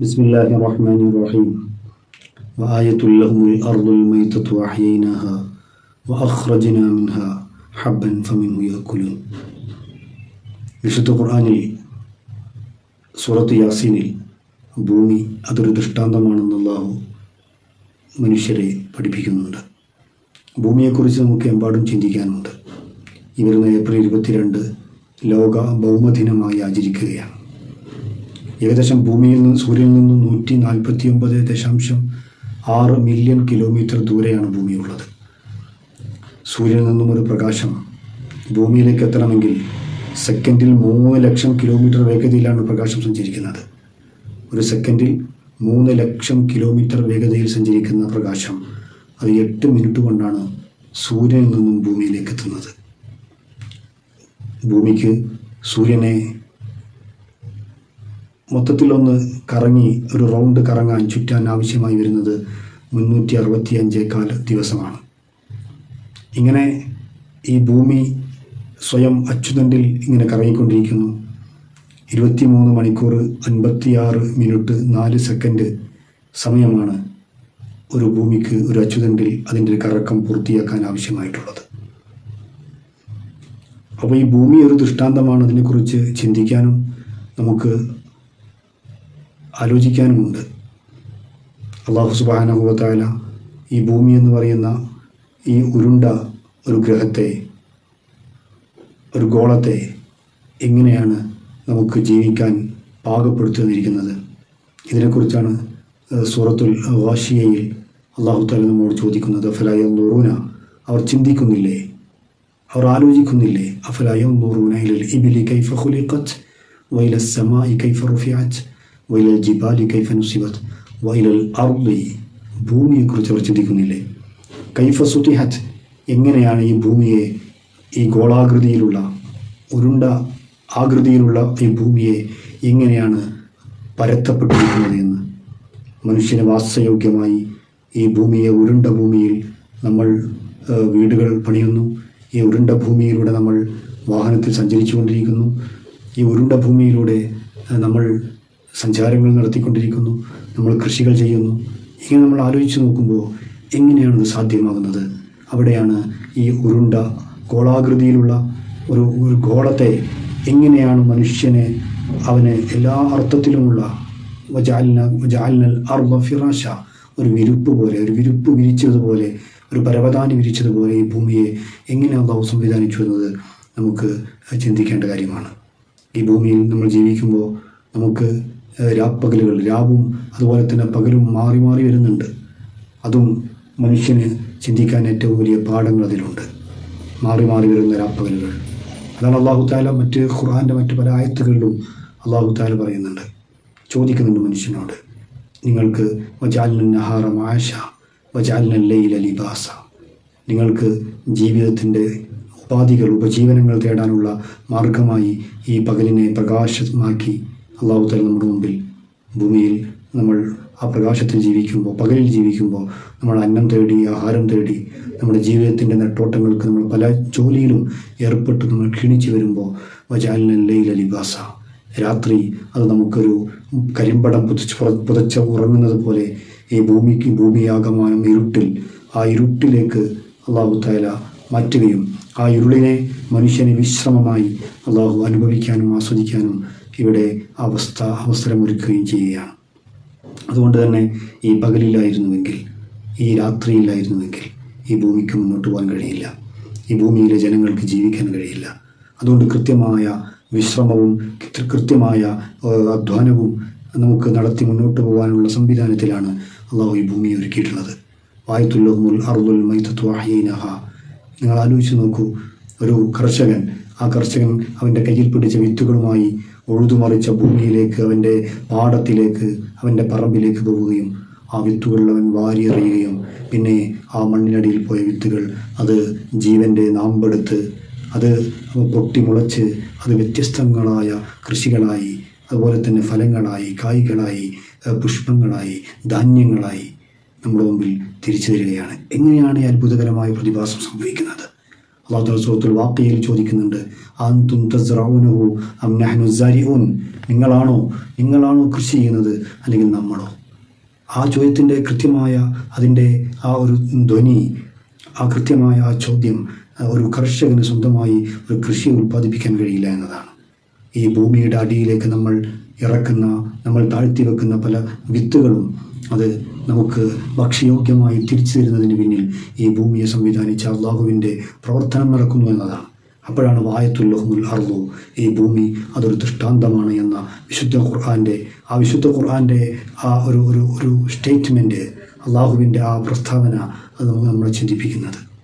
بسم الله الرحمن الرحيم وآية لهم الأرض الميتة وأحييناها وأخرجنا منها حبا فمنه يأكلون വിശുദ്ധ ഖുർആനിൽ സൂറത്ത് യാസീനിൽ ഭൂമി അതൊരു ദൃഷ്ടാന്തമാണെന്ന് അള്ളാഹു മനുഷ്യരെ പഠിപ്പിക്കുന്നുണ്ട് ഭൂമിയെക്കുറിച്ച് നമുക്ക് എമ്പാടും ചിന്തിക്കാനുണ്ട് ഈ വരുന്ന ഏപ്രിൽ ഇരുപത്തിരണ്ട് ലോക ഭൗമദിനമായി ആചരിക്കുകയാണ് ഏകദേശം ഭൂമിയിൽ നിന്ന് സൂര്യനിൽ നിന്നും നൂറ്റി നാൽപ്പത്തി ഒമ്പത് ദശാംശം ആറ് മില്യൺ കിലോമീറ്റർ ദൂരെയാണ് ഭൂമിയുള്ളത് സൂര്യനിൽ നിന്നും ഒരു പ്രകാശം ഭൂമിയിലേക്ക് എത്തണമെങ്കിൽ സെക്കൻഡിൽ മൂന്ന് ലക്ഷം കിലോമീറ്റർ വേഗതയിലാണ് പ്രകാശം സഞ്ചരിക്കുന്നത്. ഒരു സെക്കൻഡിൽ മൂന്ന് ലക്ഷം കിലോമീറ്റർ വേഗതയിൽ സഞ്ചരിക്കുന്ന പ്രകാശം അത് എട്ട് മിനിറ്റ് കൊണ്ടാണ് സൂര്യനിൽ നിന്നും ഭൂമിയിലേക്ക് എത്തുന്നത്. ഭൂമിക്ക് സൂര്യനെ മൊത്തത്തിലൊന്ന് കറങ്ങി ഒരു റൗണ്ട് കറങ്ങാൻ ചുറ്റാൻ ആവശ്യമായി വരുന്നത് മുന്നൂറ്റി അറുപത്തി അഞ്ചേക്കാൽ ദിവസമാണ്. ഇങ്ങനെ ഈ ഭൂമി സ്വയം അച്ചുതണ്ടിൽ ഇങ്ങനെ കറങ്ങിക്കൊണ്ടിരിക്കുന്നു. ഇരുപത്തിമൂന്ന് മണിക്കൂർ അൻപത്തിയാറ് മിനിറ്റ് നാല് സെക്കൻഡ് സമയമാണ് ഒരു ഭൂമിക്ക് ഒരു അച്ചുതണ്ടിൽ അതിന്റെ ഒരു കറക്കം പൂർത്തിയാക്കാൻ ആവശ്യമായിട്ടുള്ളത്. അപ്പോൾ ഈ ഭൂമി ഒരു ദൃഷ്ടാന്തമാണ്. അതിനെക്കുറിച്ച് ചിന്തിക്കാനും നമുക്ക് ആലോചിക്കാനുമുണ്ട്. അള്ളാഹു സുബാനഹുവത്തായ ഈ ഭൂമി എന്ന് പറയുന്ന ഈ ഉരുണ്ട ഒരു ഗ്രഹത്തെ ഒരു ഗോളത്തെ എങ്ങനെയാണ് നമുക്ക് ജീവിക്കാൻ പാകപ്പെടുത്തുന്നിരിക്കുന്നത് ഇതിനെക്കുറിച്ചാണ് സൂറത്തുൽ വാഷിയയിൽ അള്ളാഹു താല നമ്മോട് ചോദിക്കുന്നത്. അഫലായം നൂറൂന അവർ ചിന്തിക്കുന്നില്ലേ? അവർ ആലോചിക്കുന്നില്ലേ? അഫലായം നൂറൂന ഇബിലി കൈഫ ഖുലിഖത്ത് വൈല സമായി കൈഫ റുഫിഅത്ത് വൈലൽ ജിബാലി കൈഫ നുസിബത്ത് വൈലൽ അർദി ഭൂമിയെക്കുറിച്ച് അവർ ചിന്തിക്കുന്നില്ലേ? കൈഫ സുതിഹത്ത് എങ്ങനെയാണ് ഈ ഭൂമിയെ ഈ ഗോളാകൃതിയിലുള്ള ഉരുണ്ട ആകൃതിയിലുള്ള ഈ ഭൂമിയെ എങ്ങനെയാണ് പരത്തപ്പെട്ടിരിക്കുന്നത് എന്ന്? മനുഷ്യന് വാസയോഗ്യമായി ഈ ഭൂമിയെ ഉരുണ്ട ഭൂമിയിൽ നമ്മൾ വീടുകൾ പണിയുന്നു. ഈ ഉരുണ്ട ഭൂമിയിലൂടെ നമ്മൾ വാഹനത്തിൽ സഞ്ചരിച്ചു കൊണ്ടിരിക്കുന്നു ഈ ഉരുണ്ട ഭൂമിയിലൂടെ നമ്മൾ സഞ്ചാരങ്ങൾ നടത്തിക്കൊണ്ടിരിക്കുന്നു നമ്മൾ കൃഷികൾ ചെയ്യുന്നു. ഇങ്ങനെ നമ്മൾ ആലോചിച്ച് നോക്കുമ്പോൾ എങ്ങനെയാണ് സാധ്യമാകുന്നത്? അവിടെയാണ് ഈ ഉരുണ്ട ഗോളാകൃതിയിലുള്ള ഒരു ഒരു ഗോളത്തെ എങ്ങനെയാണ് മനുഷ്യനെ അവനെ എല്ലാ അർത്ഥത്തിലുമുള്ള വജാലിന വജാലിനൽ അർബ ഫിറാഷ ഒരു വിരുപ്പ് പോലെ ഒരു വിരുപ്പ് വിരിച്ചതുപോലെ ഒരു പരവതാനി വിരിച്ചതുപോലെ ഈ ഭൂമിയെ എങ്ങനെ അള്ളാഹു സംവിധാനിച്ചു എന്നത് നമുക്ക് ചിന്തിക്കേണ്ട കാര്യമാണ്. ഈ ഭൂമിയിൽ നമ്മൾ ജീവിക്കുമ്പോൾ നമുക്ക് രാപ്പകലുകൾ രാവും അതുപോലെ തന്നെ പകലും മാറി മാറി വരുന്നുണ്ട്. അതും മനുഷ്യന് ചിന്തിക്കാൻ ഏറ്റവും വലിയ പാഠങ്ങൾ അതിലുണ്ട്. മാറി മാറി വരുന്ന രാപ്പകലുകൾ അതാണ് അള്ളാഹു താല മറ്റ് ഖുർആാന്റെ മറ്റ് പല ആയത്തുകളിലും അള്ളാഹു താല പറയുന്നുണ്ട്. ചോദിക്കുന്നുണ്ട് മനുഷ്യനോട് നിങ്ങൾക്ക് വജാലിന നഹാറ മാഷ വജാലിന ലൈല ലിബാസ. നിങ്ങൾക്ക് ജീവിതത്തിന്റെ ഉപാധികൾ ഉപജീവനങ്ങൾ തേടാനുള്ള മാർഗമായി ഈ പകലിനെ പ്രകാശമാക്കി അള്ളാഹു തല നമ്മുടെ മുമ്പിൽ ഭൂമിയിൽ നമ്മൾ ആ പ്രകാശത്തിൽ ജീവിക്കുമ്പോൾ പകലിൽ ജീവിക്കുമ്പോൾ നമ്മൾ അന്നം തേടി ആഹാരം തേടി നമ്മുടെ ജീവിതത്തിന്റെ നെട്ടോട്ടങ്ങൾക്ക് നമ്മൾ പല ജോലിയിലും ഏർപ്പെട്ട് നമ്മൾ ക്ഷീണിച്ചു വരുമ്പോൾ വജാലിന ലൈല ലിബാസ. രാത്രി അത് നമുക്കൊരു കരിമ്പടം പുതച്ച പുതച്ച് ഉറങ്ങുന്നത് പോലെ ഈ ഭൂമിക്ക് ഭൂമിയാകമാനം ഇരുട്ടിൽ ആ ഇരുട്ടിലേക്ക് അള്ളാഹു താല മാറ്റുകയും ആ ഇരുളിനെ മനുഷ്യന് വിശ്രമമായി അള്ളാഹു അനുഭവിക്കാനും ആസ്വദിക്കാനും ഇവിടെ അവസ്ഥ അവസരമൊരുക്കുകയും ചെയ്യുകയാണ് അതുകൊണ്ട് തന്നെ ഈ പകലില്ലായിരുന്നുവെങ്കിൽ ഈ രാത്രിയില്ലായിരുന്നുവെങ്കിൽ ഈ ഭൂമിക്ക് മുന്നോട്ട് പോകാൻ കഴിയില്ല. ഈ ഭൂമിയിലെ ജനങ്ങൾക്ക് ജീവിക്കാൻ കഴിയില്ല. അതുകൊണ്ട് കൃത്യമായ വിശ്രമവും കൃത്യമായ അധ്വാനവും നമുക്ക് നടത്തി മുന്നോട്ട് പോകാനുള്ള സംവിധാനത്തിലാണ് അള്ളാഹു ഈ ഭൂമി ഒരുക്കിയിട്ടുള്ളത്. വായത്തുല്ലുൽ അറുതുൽ മൈത്തത്വ അഹ്യൈനഹ നിങ്ങൾ ആലോചിച്ച് നോക്കൂ ഒരു കർഷകൻ ആ കർഷകൻ അവന്റെ കയ്യിൽ പിടിച്ച വിത്തുകളുമായി ഉഴുതുമറിച്ച ഭൂമിയിലേക്ക് അവന്റെ പാടത്തിലേക്ക് അവന്റെ പറമ്പിലേക്ക് പോവുകയും ആ വിത്തുകൾ അവൻ വാരിയെറിയുകയും. പിന്നെ ആ മണ്ണിനടിയിൽ പോയ വിത്തുകൾ അത് ജീവന്റെ നാമ്പെടുത്ത് അത് പൊട്ടി മുളച്ച് അത് വ്യത്യസ്തങ്ങളായ കൃഷികളായി അതുപോലെ തന്നെ ഫലങ്ങളായി കായ്കളായി പുഷ്പങ്ങളായി ധാന്യങ്ങളായി നമ്മുടെ മുമ്പിൽ തിരിച്ചു തരികയാണ്. എങ്ങനെയാണ് ഈ അത്ഭുതകരമായ പ്രതിഭാസം സംഭവിക്കുന്നത്? അള്ളാഹു സുഹൃത്തുൽ വാക്കയിൽ ചോദിക്കുന്നുണ്ട് അം നിങ്ങളാണോ? നിങ്ങളാണോ കൃഷി ചെയ്യുന്നത്? അല്ലെങ്കിൽ നമ്മളോ? ആ ചോദ്യത്തിന്റെ കൃത്യമായ അതിന്റെ ആ ഒരു ധ്വനി ആ കൃത്യമായ ആ ചോദ്യം ഒരു കർഷകന് സ്വന്തമായി ഒരു കൃഷി ഉൽപ്പാദിപ്പിക്കാൻ കഴിയില്ല എന്നതാണ്. ഈ ഭൂമിയുടെ അടിയിലേക്ക് നമ്മൾ ഇറക്കുന്ന നമ്മൾ താഴ്ത്തി വെക്കുന്ന പല വിത്തുകളും അത് നമുക്ക് ഭക്ഷ്യയോഗ്യമായി തിരിച്ചു തരുന്നതിന് പിന്നിൽ ഈ ഭൂമിയെ സംവിധാനിച്ച അള്ളാഹുവിന്റെ പ്രവർത്തനം നടക്കുന്നു എന്നതാണ്. അപ്പോഴാണ് വായത്തുല്ലഹുൽ അർദു. ഈ ഭൂമി അതൊരു ദൃഷ്ടാന്തമാണ് എന്ന വിശുദ്ധ ഖുർആന്റെ ആ വിശുദ്ധ ഖുർആന്റെ ആ ഒരു ഒരു ഒരു സ്റ്റേറ്റ്മെന്റ് അള്ളാഹുവിന്റെ ആ പ്രസ്താവന അത് നമ്മളെ ചിന്തിപ്പിക്കുന്നത്.